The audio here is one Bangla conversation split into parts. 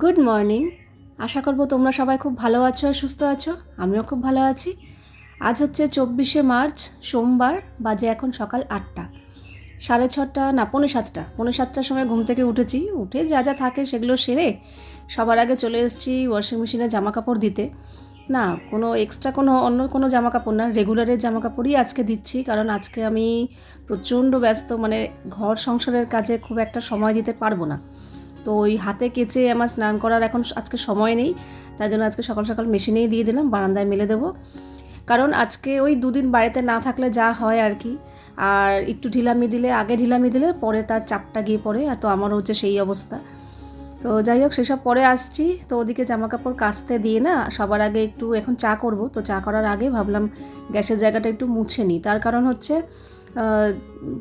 গুড মর্নিং আশা করব তোমরা সবাই খুব ভালো আছো আর সুস্থ আছো। আমিও খুব ভালো আছি। আজ হচ্ছে চব্বিশে মার্চ, সোমবার, বাজে এখন সকাল আটটা। সাড়ে ছটা, না, পৌনে সাতটা। পৌনে সাতটার সময় ঘুম থেকে উঠেছি। উঠে যা যা থাকে সেগুলো সেরে সবার আগে চলে এসেছি ওয়াশিং মেশিনে জামা কাপড় দিতে। না, কোনো এক্সট্রা কোনো অন্য কোনো জামা কাপড় না রেগুলারের জামা কাপড়ই আজকে দিচ্ছি। কারণ আজকে আমি প্রচণ্ড ব্যস্ত মানে ঘর সংসারের কাজে খুব একটা সময় দিতে পারব না। তো ওই হাতে কেচে আমার স্নান করার এখন আজকে সময় নেই, তাই জন্য আজকে সকাল সকাল মেশিনেই দিয়ে দিলাম, বারান্দায় মেলে দেবো। কারণ আজকে ওই দুদিন বাড়িতে না থাকলে যা হয় আর কি, আর একটু ঢিলামি দিলে, আগে ঢিলামি দিলে পরে তার চাপটা গিয়ে পড়ে তো আমারও হচ্ছে সেই অবস্থা। তো যাই হোক, সেসব পরে আসছি, তো ওদিকে জামা কাপড় কাচতে দিয়ে না সবার আগে একটু এখন চা করব, তো চা করার আগে ভাবলাম গ্যাসের জায়গাটা একটু মুছে নিই তার কারণ হচ্ছে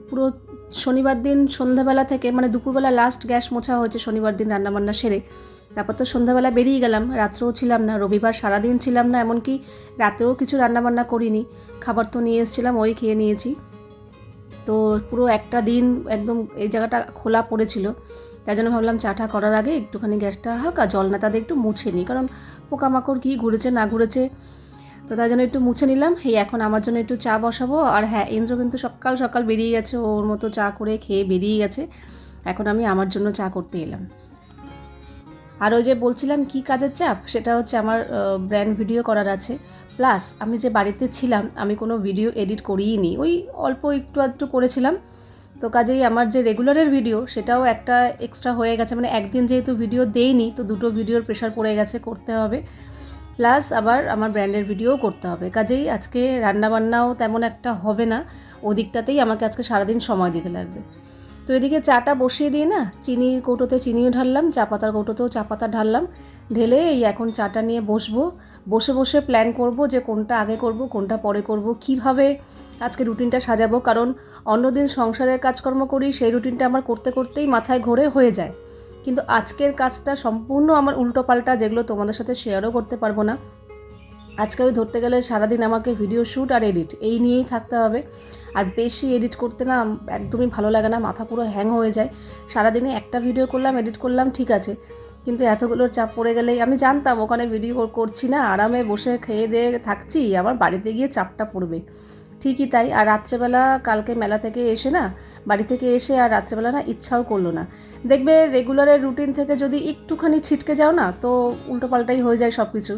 পুরো শনিবার দিন সন্ধ্যাবেলা থেকে মানে দুপুরবেলা লাস্ট গ্যাস মোছা হয়েছে শনিবার দিন রান্নাবান্না সেরে। তারপর তো সন্ধ্যাবেলা বেরিয়ে গেলাম, রাত্রেও ছিলাম না, রবিবার সারাদিন ছিলাম না, এমনকি রাতেও কিছু রান্নাবান্না করিনি। খাবার তো নিয়ে এসেছিলাম, ওই খেয়ে নিয়েছি। তো পুরো একটা দিন একদম এই জায়গাটা খোলা পড়েছিল। তাই জন্য ভাবলাম চাটা করার আগে একটুখানি গ্যাসটা হালকা জল না তাদের একটু মুছে নিই। কারণ পোকামাকড় কী ঘুরেছে না ঘুরেছে তো তাই জন্য একটু মুছে নিলাম। এই এখন আমার জন্য একটু চা বসাবো। আর হ্যাঁ ইন্দ্র কিন্তু সকাল সকাল বেরিয়ে গেছে। ওর মতো চা করে খেয়ে বেরিয়ে গেছে। এখন আমি আমার জন্য চা করতে এলাম। আর ওই যে বলছিলাম, কি কাজের চাপ? সেটা হচ্ছে আমার ব্র্যান্ড ভিডিও করার আছে। প্লাস আমি যে বাড়িতে ছিলাম, আমি কোনো ভিডিও এডিট করিই নি ওই অল্প একটু একটু করেছিলাম। তো কাজেই আমার যে রেগুলারের ভিডিও সেটাও একটা এক্সট্রা হয়ে গেছে। মানে একদিন যেহেতু ভিডিও দেইনি, তো দুটো ভিডিওর প্রেশার পড়ে গেছে, করতে হবে। প্লাস আবার আমার ব্র্যান্ডের ভিডিও করতে হবে। কাজেই আজকে রান্নাবান্নাও তেমন একটা হবে না। ওদিকটাতেই আমাকে আজকে সারাদিন সময় দিতে লাগবে। তো এদিকে চাটা বসিয়ে দিয়ে না, চিনি কৌটোতে চিনিও ঢাললাম, চা পাতার কৌটোতেও চা পাতা ঢাললাম। ঢেলে এই এখন চাটা নিয়ে বসবো। বসে বসে প্ল্যান করব যে কোনটা আগে করব, কোনটা পরে করব, কীভাবে আজকে রুটিনটা সাজাবো। কারণ অন্যদিন সংসারের কাজকর্ম করি, সেই রুটিনটা আমার করতে করতেই মাথায় ঘোরে হয়ে যায়। কিন্তু আজকের কাজটা সম্পূর্ণ আমার উল্টো পাল্টা, যেগুলো তোমাদের সাথে শেয়ারও করতে পারব না। আজকে আমি ধরতে গেলে সারাদিন আমাকে ভিডিও শ্যুট আর এডিট এই নিয়েই থাকতে হবে। আর বেশি এডিট করতে না একদমই ভালো লাগে না, মাথা পুরো হ্যাং হয়ে যায়। সারাদিনে একটা ভিডিও করলাম এডিট করলাম, ঠিক আছে। কিন্তু এতগুলোর চাপ পড়ে গেলেই আমি জানতাম ওখানে ভিডিও করছি না, আরামে বসে খেয়ে দিয়ে থাকছি আমার বাড়িতে গিয়ে চাপটা পড়বে। ঠিকই তাই। আর রাত্রেবেলা কালকে মেলা থেকে এসে না, বাড়ি থেকে এসে আর রাত্রেবেলা না ইচ্ছাও করল না। দেখবে রেগুলারের রুটিন থেকে যদি একটুখানি ছিটকে যাও না, তো উল্টোপাল্টাই হয়ে যায় সব কিছু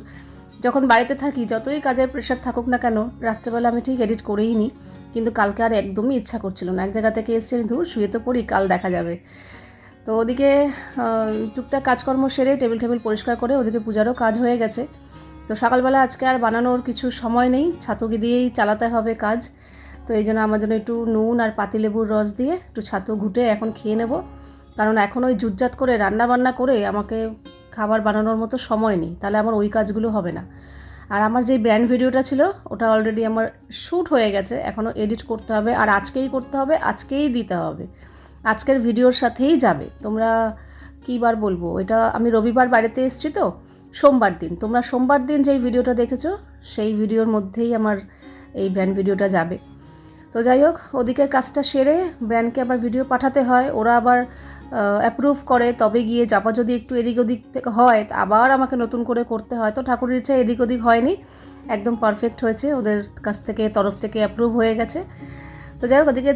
যখন বাড়িতে থাকি, যতই কাজের প্রেশার থাকুক না কেন, রাত্রেবেলা আমি ঠিক এডিট করেই নিই কিন্তু কালকে আর একদমই ইচ্ছা করছিল না। এক জায়গা থেকে এসে ধুর শুয়ে তো পড়ি, কাল দেখা যাবে। তো ওদিকে টুকটাক কাজকর্ম সেরে টেবিল টেবিল পরিষ্কার করে ওদিকে পূজারও কাজ হয়ে গেছে। তো সকালবেলা আজকে আর বানানোর কিছু সময় নেই, ছাতুকে দিয়েই চালাতে হবে কাজ। তো এই জন্য আমার জন্য একটু নুন আর পাতিলেবুর রস দিয়ে একটু ছাতু ঘুটে এখন খেয়ে নেব। কারণ এখন ওই জুটজাত করে রান্না বান্না করে আমাকে খাবার বানানোর মতো সময় নেই, তাহলে আমার ওই কাজগুলো হবে না। আর আমার যে ব্র্যান্ড ভিডিওটা ছিল, ওটা অলরেডি আমার শ্যুট হয়ে গেছে এখনও এডিট করতে হবে আর আজকেই করতে হবে, আজকেই দিতে হবে। আজকের ভিডিওর সাথেই যাবে। তোমরা কী বার বলব? এটা আমি রবিবার বাড়িতে এসেছি তো সোমবার দিন। তোমরা সোমবার দিন যেই ভিডিওটা দেখেছ, সেই ভিডিওর মধ্যেই আমার এই ব্র্যান্ড ভিডিওটা যাবে। তো যাই হোক ওদিকের কাজটা সেরে ব্র্যান্ডকে আবার ভিডিও পাঠাতে হয়। ওরা আবার অ্যাপ্রুভ করে, তবে গিয়ে যাবা যদি একটু এদিক ওদিক থেকে হয় আবার আমাকে নতুন করে করতে হয়। তো ঠাকুরের ইচ্ছা এদিক ওদিক হয়নি, একদম পারফেক্ট হয়েছে। ওদের কাছ থেকে, তরফ থেকে অ্যাপ্রুভ হয়ে গেছে। তো যাই হোক, ওদিকে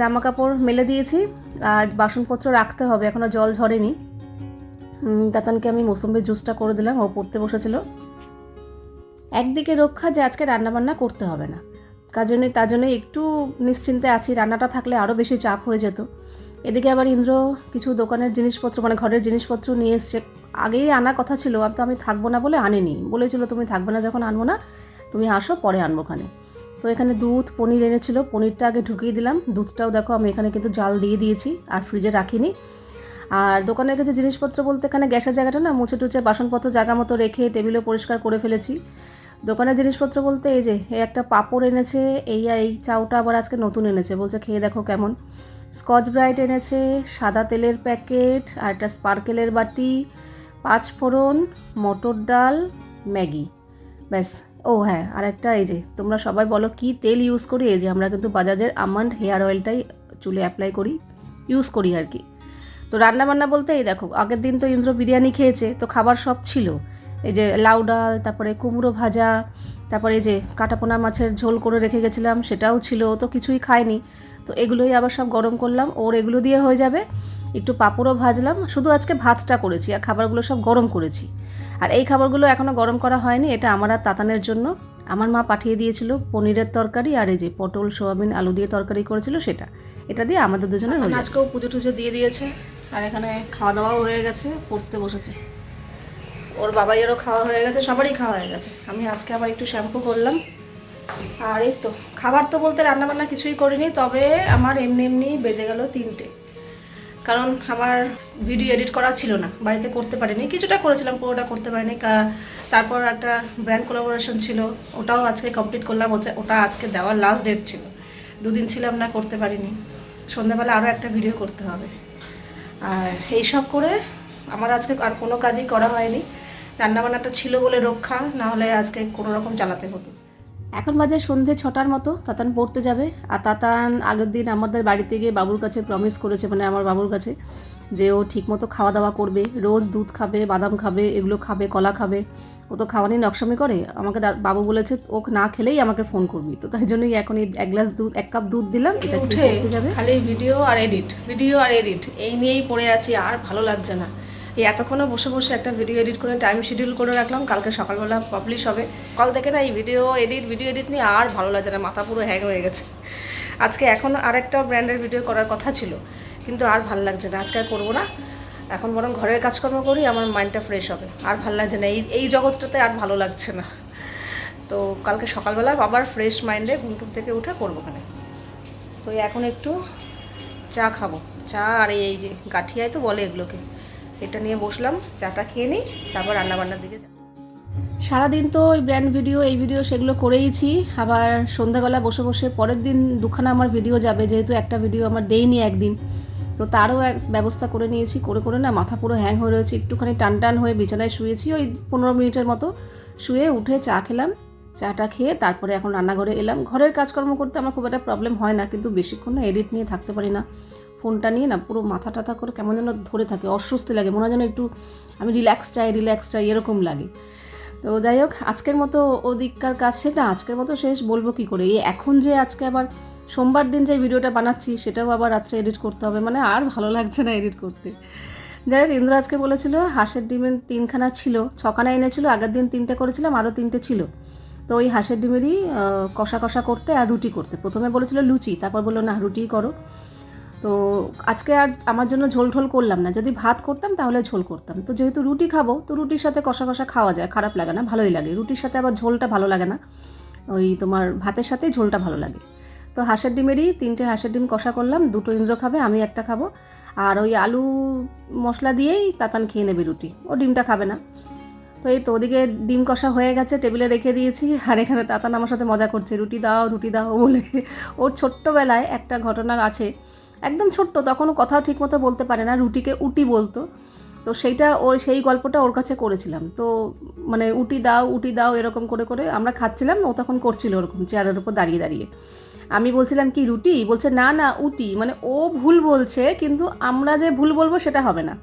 জামা কাপড় মেলে দিয়েছি। আর বাসনপত্র রাখতে হবে এখনও জল ঝরেনি। দাতানকে আমি মৌসুম্বির জুসটা করে দিলাম, ও পড়তে বসেছিল। একদিকে রক্ষা যে আজকে রান্নাবান্না করতে হবে না। তার জন্যে তার জন্য একটু নিশ্চিন্তে আছি, রান্নাটা থাকলে আরও বেশি চাপ হয়ে যেত। এদিকে আবার ইন্দ্র কিছু দোকানের জিনিসপত্র মানে ঘরের জিনিসপত্র নিয়ে এসছে। আগেই আনার কথা ছিল তো আমি থাকব না বলে আনিনি। বলেছিল, তুমি থাকবে না যখন আনব না, তুমি আসো, পরে আনব ওখানে। তো এখানে দুধ, পনির এনেছিল, পনিরটা আগে ঢুকিয়ে দিলাম। দুধটাও দেখো, আমি এখানে কিন্তু জাল দিয়ে দিয়েছি, আর ফ্রিজে রাখিনি। আর দোকানের কিছু জিনিসপত্র বলতে এখানে গ্যাসের জায়গাটা না মুছে টুছে বাসনপত্র জায়গা মতো রেখে টেবিলও পরিষ্কার করে ফেলেছি। দোকানের জিনিসপত্র বলতে এই যে একটা পাঁপড় এনেছে, এই এই চাউটা আবার আজকে নতুন এনেছে। বলছে খেয়ে দেখো কেমন। স্কচ ব্রাইট এনেছে, সাদা তেলের প্যাকেট, আর একটা স্পার্কেলের বাটি, পাঁচ ফোড়ন, মটর ডাল, ম্যাগি। ব্যাস, ও হ্যাঁ আর একটা এই যে, তোমরা সবাই বলো কি তেল ইউজ করি? এই যে আমরা কিন্তু বাজাজের আমন্ড হেয়ার অয়েলটাই চুলে অ্যাপ্লাই করি ইউজ করি আর কি। তো রান্না বান্না বলতে এই দেখো আগের দিন তো ইন্দ্র বিরিয়ানি খেয়েছে তো খাবার সব ছিল। এই যে লাউ ডাল তারপরে কুমড়ো ভাজা তারপরে এই যে কাটাপোনা মাছের ঝোল করে রেখে গেছিলাম সেটাও ছিল তো কিছুই খায়নি। তো এগুলোই আবার সব গরম করলাম ওর এগুলো দিয়ে হয়ে যাবে। একটু পাঁপড়ও ভাজলাম শুধু আজকে ভাতটা করেছি আর খাবারগুলো সব গরম করেছি। আর এই খাবারগুলো এখনও গরম করা হয়নি এটা আমার আর তাতানের জন্য। আমার মা পাঠিয়ে দিয়েছিল পনিরের তরকারি আর এই যে পটল সোয়াবিন আলু দিয়ে তরকারি করেছিল সেটা। এটা দিয়ে আমাদের দুজনের আজকেও পুজো টুজো দিয়ে দিয়েছে। আর এখানে খাওয়া দাওয়াও হয়ে গেছে, পড়তে বসেছে। ওর বাবাইয়েরও খাওয়া হয়ে গেছে, সবারই খাওয়া হয়ে গেছে। আমি আজকে আবার একটু শ্যাম্পু করলাম। আর এই তো, খাবার তো বলতে রান্নাবান্না কিছুই করিনি, তবে আমার এমনি এমনি বেজে গেল তিনটে। কারণ আমার ভিডিও এডিট করা ছিল না, বাড়িতে করতে পারিনি। কিছুটা করেছিলাম, পুরোটা করতে পারিনি। তারপর একটা ব্র্যান্ড কোলাবোরেশন ছিল, ওটাও আজকে কমপ্লিট করলাম। ওটা আজকে দেওয়ার লাস্ট ডেট ছিল। দুদিন ছিলাম না, করতে পারিনি। সন্ধ্যাবেলা আরও একটা ভিডিও করতে হবে। আর এইসব করে আমার আজকে আর কোনো কাজই করা হয়নি। রান্নাবান্নাটা ছিল বলে রক্ষা, না হলে আজকে কোনো রকম চালাতে হতো। এখন বাজে সন্ধে ছটার মতো, তাতান পড়তে যাবে। আর তাতান আগের দিন আমাদের বাড়িতে গিয়ে বাবুর কাছে প্রমিস করেছে মানে আমার বাবুর কাছে যে ও ঠিকমতো খাওয়া দাওয়া করবে রোজ দুধ খাবে বাদাম খাবে এগুলো খাবে কলা খাবে। ও তো খাওয়া নিয়ে নকশামি করে। আমাকে বাবু বলেছে ও না খেলেই আমাকে ফোন করবি। তো তাই জন্যই এখন এই এক গ্লাস দুধ এক কাপ দুধ দিলাম এটা উঠে যাবে। খালি ভিডিও আর এডিট ভিডিও আর এডিট এই নিয়েই পড়ে আছি আর ভালো লাগছে না। এই এতক্ষণও বসে বসে একটা ভিডিও এডিট করে টাইম শিডিউল করে রাখলাম কালকে সকালবেলা পাবলিশ হবে। কাল থেকে না এই ভিডিও এডিট ভিডিও এডিট নিয়ে আর ভালো লাগছে না মাথা পুরো হ্যাং হয়ে গেছে। আজকে এখন আরেকটা ব্র্যান্ডের ভিডিও করার কথা ছিল। কিন্তু আর ভালো লাগছে না। আজকে আর করব না। এখন বরং ঘরের কাজকর্ম করি, আমার মাইন্ডটা ফ্রেশ হবে। আর ভালো লাগছে না। এই এই জগৎটাতে আর ভালো লাগছে না। তো কালকে সকালবেলা আবার ফ্রেশ মাইন্ডে ঘুম টুম থেকে উঠে করব ওখানে তো এখন একটু চা খাব। চা আর এই যে গাঠিয়ায় তো বলে এগুলোকে। এটা নিয়ে বসলাম, চাটা খেয়ে নিই, তারপর রান্নাবান্নার দিকে যাব সারাদিন তো ওই ব্র্যান্ড ভিডিও এই ভিডিও সেগুলো করেইছি। আবার সন্ধ্যাবেলা বসে বসে পরের দিন দুখানা আমার ভিডিও যাবে, যেহেতু একটা ভিডিও আমার দেইনি একদিন। তো তারও এক ব্যবস্থা করে নিয়েছি, করে করে না মাথা পুরো হ্যাং হয়ে রয়েছে। একটুখানি টান টান হয়ে বিছানায় শুয়েছি, ওই পনেরো মিনিটের মতো শুয়ে উঠে চা খেলাম। চাটা খেয়ে তারপরে এখন রান্নাঘরে এলাম। ঘরের কাজকর্ম করতে আমার খুব একটা প্রবলেম হয় না, কিন্তু বেশিক্ষণ না এডিট নিয়ে থাকতে পারি না। ফোনটা নিয়ে না পুরো মাথা টাথা করে কেমন যেন ধরে থাকে, অস্বস্তি লাগে, মনে হয় যেন একটু আমি রিল্যাক্স চাই রিল্যাক্স চাই, এরকম লাগে। তো যাই হোক, আজকের মতো ওদিককার কাজ সেটা আজকের মতো শেষ, বলব কি করে? এই এখন যে আজকে আবার সোমবার দিন যে ভিডিওটা বানাচ্ছি, সেটাও আবার রাত্রে এডিট করতে হবে। মানে আর ভালো লাগছে না এডিট করতে। যাই হোক, ইন্দ্র আজকে বলেছিল, হাঁসের ডিমের তিনখানা ছিল। ছখানা এনেছিল, আগের দিন তিনটে করেছিলাম, আরও তিনটে ছিল। তো ওই হাঁসের ডিমেরই কষা কষা করতে আর রুটি করতে। প্রথমে বলেছিল লুচি, তারপর বলল, না, রুটিই করো। তো আজকে আর আমার জন্য ঝোল ঝোল করলাম না। যদি ভাত করতাম, তাহলে ঝোল করতাম। তো যেহেতু রুটি খাব, তো রুটির সাথে কষা কষা খাওয়া যায়, খারাপ লাগে না, ভালোই লাগে। রুটির সাথে আবার ঝোলটা ভালো লাগে না। ওই তোমার ভাতের সাথে ঝোলটা ভালো লাগে। তো হাঁসের ডিমেরই তিনটে হাঁসের ডিম কষা করলাম, দুটো ইন্দ্র খাবে, আমি একটা খাব। আর ওই আলু মশলা দিয়েই তাতান খেয়ে নেবে রুটি, ও ডিমটা খাবে না। তো এই তো ওদিকে ডিম কষা হয়ে গেছে, টেবিলে রেখে দিয়েছি, আর এখানে তাতান আমার সাথে মজা করছে, রুটি দাও রুটি দাও বলে। ওর ছোট্টবেলায় একটা ঘটনা আছে, একদম ছোট্ট, তখনও কথাও ঠিকমতো বলতে পারে না, রুটিকে উটি বলতো। তো সেইটা ওই সেই গল্পটা ওর কাছে করেছিলাম। তো মানে উটি দাও উটি দাও, এরকম করে করে আমরা খাচ্ছিলাম, ও তখন করছিল ওরকম, চেয়ারের উপর দাঁড়িয়ে দাঁড়িয়ে। আমি বলছিলাম কি, রুটি? বলছে, না না, উটি। মানে ও ভুল বলছে, কিন্তু আমরা যে ভুল বলব সেটা হবে না।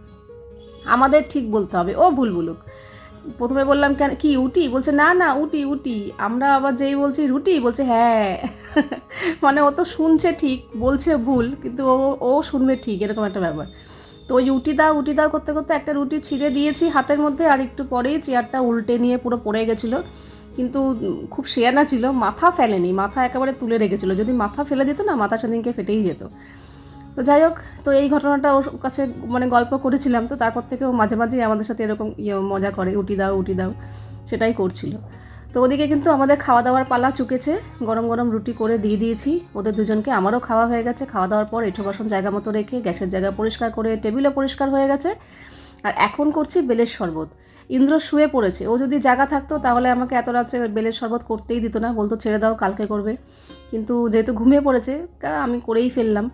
আমাদের ঠিক বলতে হবে, ও ভুল বলুক। প্রথমে বললাম, কেন, কি, উটি? বলছে, না না, উটি উটি। আমরা আবার যেই বলছি, রুটি? বলছে হ্যাঁ। মানে ও তো শুনছে ঠিক, বলছে ভুল, কিন্তু ও ও শুনবে ঠিক, এরকম একটা ব্যাপার। তো ওই উটি দাও উটি দাও করতে করতে একটা রুটি ছিঁড়ে দিয়েছি হাতের মধ্যে, আর একটু পরেই চেয়ারটা উল্টে নিয়ে পুরো পড়ে গেছিল। কিন্তু খুব শেয়ানা ছিল, মাথা ফেলেনি, মাথা একেবারে তুলে রেখেছিল। যদি মাথা ফেলে দিত না মাথা সেদিনকে ফেটেই যেত। তো যাই হোক, তো এই ঘটনাটা ওর কাছে মানে গল্প করেছিলাম, তো তারপর থেকে ও মাঝে মাঝেই আমাদের সাথে এরকম ইয়ে মজা করে, উটি দাও উটি দাও, সেটাই করছিল। তো ওদিকে কিন্তু আমাদের খাওয়া দাওয়ার পালা চুকেছে, গরম গরম রুটি করে দিয়ে দিয়েছি। ওদের দুজনকে আমারও খাওয়া হয়ে গেছে খাওয়া দাওয়ার পর এঁঠো বাসন জায়গা মতো রেখে গ্যাসের জায়গা পরিষ্কার করে, টেবিলও পরিষ্কার হয়ে গেছে। আর এখন করছি বেলের শরবত। ইন্দ্র শুয়ে পড়েছে। ও যদি জায়গা থাকতো, তাহলে আমাকে এত রাত্রে বেলের শরবত করতেই দিত না। বলতো, ছেড়ে দাও, কালকে করবে। কিন্তু যেহেতু ঘুমিয়ে পড়েছে আমি করেই ফেললাম।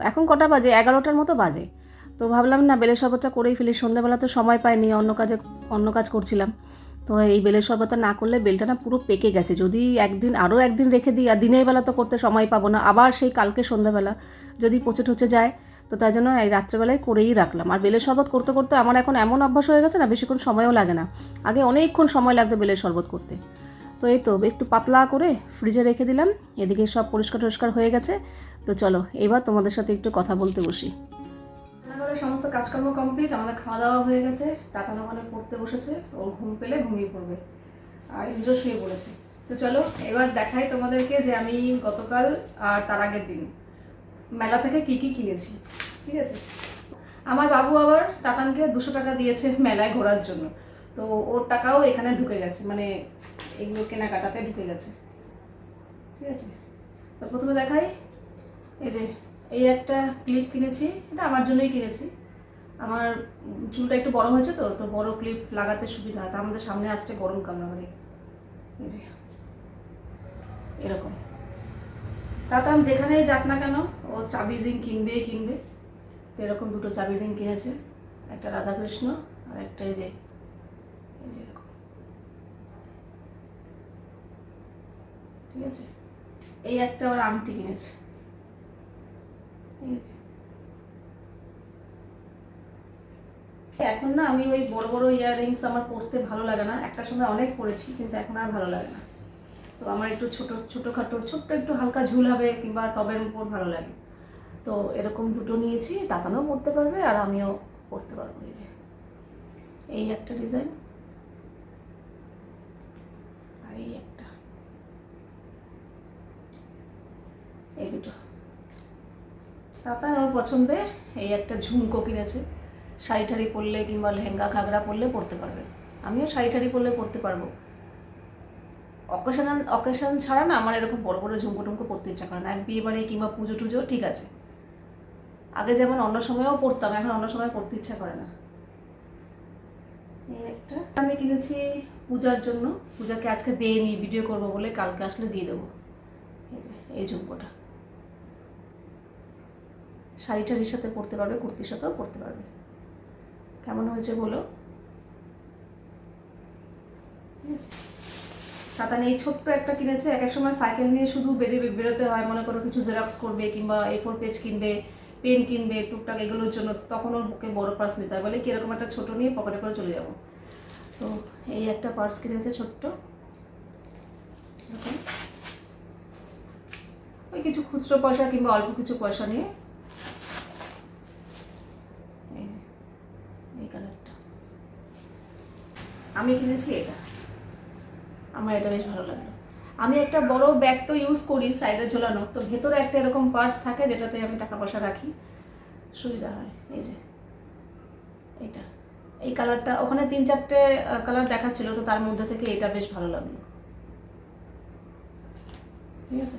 এখন কটা বাজে? এগারোটার মতো বাজে। তো ভাবলাম, না, বেলের শরবতটা করেই ফেলি। সন্ধ্যাবেলা তো সময় পাইনি, অন্য কাজে, অন্য কাজ করছিলাম। তো এই বেলের শরবতটা না করলে বেলটা না পুরো পেকে গেছে। যদি একদিন, আরও একদিন রেখে দিই, আর দিনের বেলা তো করতে সময় পাবো না, আবার সেই কালকে সন্ধ্যাবেলা যদি পচে টচে যায় তো তাই জন্য এই রাত্রেবেলায় করেই রাখলাম। আর বেলের শরবত করতে করতে আমার এখন এমন অভ্যাস হয়ে গেছে না, বেশিক্ষণ সময়ও লাগে না। আগে অনেকক্ষণ সময় লাগতো বেলের শরবত করতে। তো এই তো, একটু পাতলা করে ফ্রিজে রেখে দিলাম। এদিকে সব পরিষ্কার টরিষ্কার হয়ে গেছে। তো চলো, এবার তোমাদের সাথে একটু কথা বলতে বসি। সমস্ত কাজকর্ম কমপ্লিট আমাদের খাওয়া দাওয়া হয়ে গেছে। তাতানো ওখানে পড়তে বসেছে, ও ঘুম পেলে ঘুমিয়ে পড়বে। আর ইন্দ্র শুয়ে পড়েছে। তো চলো, এবার দেখাই তোমাদেরকে যে আমি গতকাল আর তার আগের দিন। মেলা থেকে কি কি কিনেছি, ঠিক আছে? আমার বাবু আবার তাতানকে দুশো টাকা দিয়েছে মেলায় ঘোরার জন্য। তো ওর টাকাও এখানে ঢুকে গেছে মানে এগুলো কেনাকাটাতে ঢুকে গেছে। ঠিক আছে? তো প্রথমে দেখাই, এই যে, এই একটা ক্লিপ কিনেছি, এটা আমার জন্যই কিনেছি। আমার চুলটা একটু বড় হয়েছে তো তো বড় ক্লিপ লাগাতে সুবিধা হয়। তা আমাদের সামনে আসছে গরমকাল আবার এই যে, এরকম। তাতাম যেখানেই যাক না কেন, ও চাবির রিং কিনবেই কিনবে। তো এরকম দুটো চাবির রিং কিনেছে। একটা রাধাকৃষ্ণ আর একটা এই যে এই যে এরকম। ঠিক আছে? এই একটা ওর আংটি কিনেছে। ঠিক আছে এখন না, আমি ওই বড় বড় ইয়াররিংস আমার পরতে ভালো লাগে না। একটা সময় অনেক পরেছি, কিন্তু এখন আর ভালো লাগে না। তো আমার একটু ছোট, ছোটোখাটো, ছোট্ট একটু হালকা ঝুল হবে কিংবা টবের উপর ভালো লাগে। তো এরকম দুটো নিয়েছি, তাতানও পরতে পারবে আর আমিও পরতে পারব এই যে। এই একটা ডিজাইন আর এই একটা। এই দুটো। তাতা আমার পছন্দে, এই একটা ঝুমকো কিনেছে। শাড়ি ঠাড়ি পরলে কিংবা লেহেঙ্গা, ঘাগরা পরলে পরতে পারবে। আমিও শাড়ি ঠাড়ি পরলে পরতে পারব। অকেশন অকেশন ছাড়া না আমার এরকম বড় বড় ঝুমকো টুমকো পরতে ইচ্ছা করে না। এক বিয়ে বাড়ি কিংবা পুজো টুজো ঠিক আছে। আগে যেমন অন্য সময়েও পড়তাম, এখন অন্য সময় পড়তে ইচ্ছা করে না। একটা আমি কিনেছি পূজার জন্য। পূজাকে আজকে দেয়নি ভিডিও করব বলে কালকে আসলে দিয়ে দেবো। এই এই ঝুমকোটা। শাড়ি টাড়ির সাথে পরতে পারবে, কুর্তির সাথেও পরতে পারবে। কেমন হয়েছে বলো? তাতান এই ছোট্ট একটা কিনেছে, এক এক সময় সাইকেল নিয়ে শুধু বেরিয়ে বেরোতে হয়, মনে করো কিছু জেরক্স করবে কিংবা এ ফোর পেজ কিনবে পেন কিনবে, টুকটাক এগুলোর জন্য, তখন ওর বুকে বড় পার্স নিতে হয় বলে কি এরকম একটা ছোট নিয়ে পকেটে করে চলে যাব। তো এই একটা পার্স কিনেছে ছোট্ট। ওই কিছু খুচরো পয়সা কিংবা অল্প কিছু পয়সা নিয়ে। এই যে, এই কালারটা আমি কিনেছি এটা। আমার এটা বেশ ভালো লাগল। আমি একটা বড় ব্যাগ তো ইউজ করি সাইডে ঝোলানো, তো ভেতরে একটা এরকম পার্স থাকে যেটাতে আমি টাকা পয়সা রাখি। সুবিধা হয়, এই যে। এটা এই কালারটা ওখানে তিন চারটে কালার দেখাচ্ছিল, তো তার মধ্যে থেকে এটা বেশ ভালো লাগল। ঠিক আছে।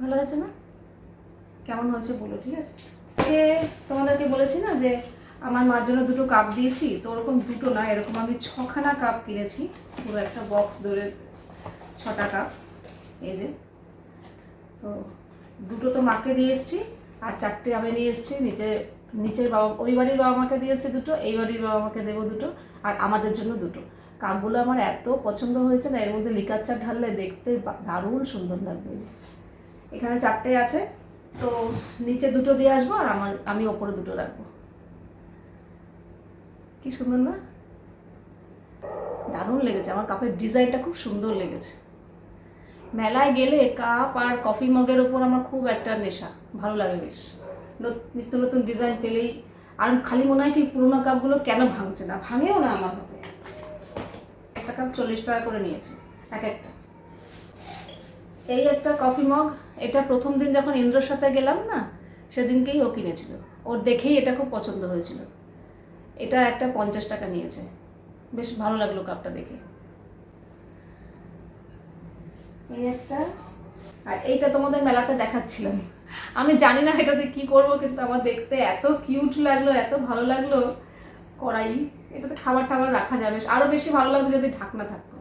ভালো আছে না? কেমন হয়েছে বলো, ঠিক আছে? এ, তোমাদেরকে বলেছি না যে আমার মার জন্য দুটো কাপ দিয়েছি, তো ওরকম দুটো না, এরকম আমি ছখানা কাপ কিনেছি, পুরো একটা বক্স ধরে ছটা কাপ, এই যে। তো দুটো তো মাকে দিয়ে এসেছি, আর চারটে আমি নিয়ে এসেছি, নিচে, নিচের বাবা, ওই বাড়ির বাবা মাকে দিয়েছে দুটো, এই বাড়ির বাবা মাকে দেবো দুটো, আর আমাদের জন্য দুটো। কাপগুলো আমার এত পছন্দ হয়েছে না, এর মধ্যে লিকার চা ঢাললে দেখতে দারুণ সুন্দর লাগবে এখানে চারটে আছে তো নিচে দুটো দিয়ে আসব আর আমার, আমি ওপরে দুটো রাখব। কি সুন্দর না? দারুণ লেগেছে, আমার কাপের ডিজাইনটা খুব সুন্দর লেগেছে। মেলায় গেলে কাপ আর কফি মগের ওপর আমার খুব একটা নেশা, ভালো লাগে বেশ। নিত্য নতুন ডিজাইন পেলেই, আর খালি মনে হয় কি পুরোনো কাপগুলো কেন ভাঙছে না? ভাঙেও না আমার হাতে। একটা কাপ চল্লিশ টাকা করে নিয়েছে, এক একটা। এই একটা কফি মগ এটা প্রথম দিন যখন ইন্দ্রর সাথে গেলাম না, সেদিনকেই ও কিনেছিল। ওর দেখেই এটা খুব পছন্দ হয়েছিল। এটা একটা পঞ্চাশ টাকা নিয়েছে। বেশ ভালো লাগল কাপটা দেখে। এই একটা। আর এইটা তোমাদের মেলাতে দেখাচ্ছিলাম। আমি জানি না এটাতে কি করব, কিন্তু আমার দেখতে এত কিউট লাগল, এত ভালো লাগল। কড়াই, এটাতে খাবার টাবার রাখা যাবে। আরও বেশি ভালো লাগতো যদি ঢাকনা থাকতো।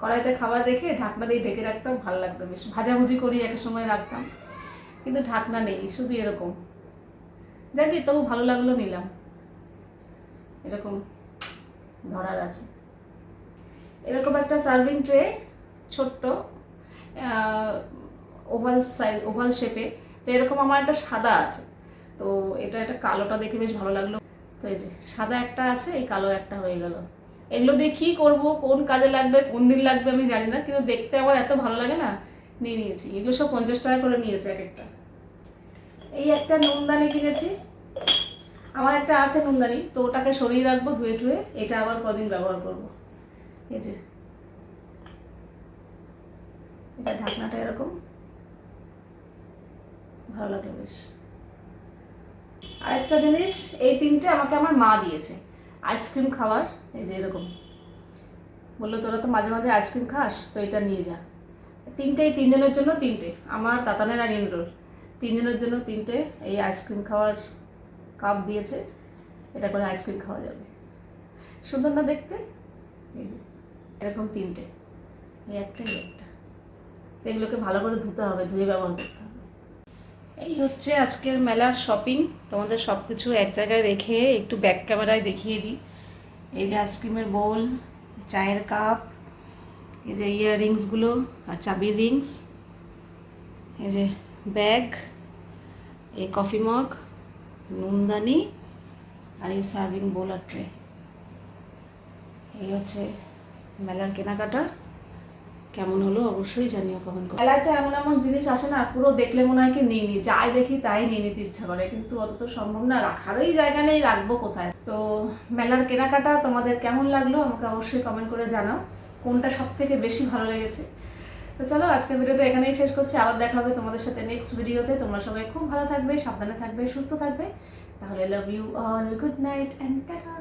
কড়াইতে খাবার রেখে ঢাকনা দিয়ে ঢেকে রাখতাম, ভালো লাগতো বেশ। ভাজাভুজি করি এক সময় রাখতাম। কিন্তু ঢাকনা নেই, শুধু এরকম। যাকে তবু ভালো লাগল নিলাম। এরকম ধরার আছে। এরকম একটা সার্ভিং ট্রে ছোট্ট ওভাল সাইজ ওভাল শেপে তো এরকম আমার একটা সাদা আছে। তো এটা একটা কালোটা দেখে বেশ ভালো লাগল। তো এই যে, সাদা একটা আছে, এই কালো একটা হয়ে গেল। এগুলো দিয়ে কী করব, কোন কাজে লাগবে, কোন দিন লাগবে আমি জানি না, কিন্তু দেখতে আমার এত ভালো লাগে না। নিয়ে নিয়েছি, এগুলো সব পঞ্চাশ টাকা করে নিয়েছে এক একটা। এই একটা নুনদানি কিনেছি। আমার একটা আছে নুনদানি, তো ওটাকে সরিয়ে রাখব ধুয়ে ধুয়ে এটা আবার কদিন ব্যবহার করব। এই যে। এটা ঢাকনাটা এরকম। ভালো লাগল বেশ। আরেকটা জিনিস, এই তিনটে আমাকে আমার মা দিয়েছে। আইসক্রিম খাওয়ার, এই যে এরকম। বলল, তোরা তো মাঝে মাঝে আইসক্রিম খাস, তো এটা নিয়ে যা। তিনটেই, তিনজনের জন্য তিনটে, আমার, তাতানের আর ইন্দ্রর। তিনজনের জন্য তিনটে, এই আইসক্রিম খাওয়ার কাপ দিয়েছে, এটা করে আইসক্রিম খাওয়া যাবে। সুন্দর না দেখতে? এই যে, এরকম তিনটে, এই একটা। এই একটা এগুলোকে ভালো করে ধুতে হবে, ধুয়ে ব্যবহার করতে হবে। এই হচ্ছে আজকের মেলার শপিং তোমাদের সব কিছু এক জায়গায় রেখে একটু ব্যাক ক্যামেরায় দেখিয়ে দিই। এই যে আইসক্রিমের বোল চায়ের কাপ এই যে ইয়াররিংসগুলো আর চাবির রিংস এই যে ব্যাগ এই কফি মগ নুনদানি আর এই সার্ভিং বোল আর ট্রে এই হচ্ছে মেলার কেনাকাটা। কেমন হলো অবশ্যই জানিও কমেন্ট করো। মেলায় তো এমন এমন জিনিস আসে না, পুরো দেখলে মনে হয় কি নিই যাই দেখি তাই নিয়ে নিতে ইচ্ছা করে, কিন্তু অত তো সম্ভব না, রাখারই জায়গা নেই, রাখব কোথায়? তো মেলার কেনাকাটা তোমাদের কেমন লাগল আমাকে অবশ্যই কমেন্ট করে জানাও, কোনটা সব থেকে বেশি ভালো লেগেছে? তো চলো, আজকের ভিডিওটা এখানেই শেষ করছি, আবার দেখা হবে তোমাদের সাথে নেক্সট ভিডিওতে, তোমরা সবাই খুব ভালো থাকবে, সাবধানে থাকবে, সুস্থ থাকবে, তাহলে love you all good night and tata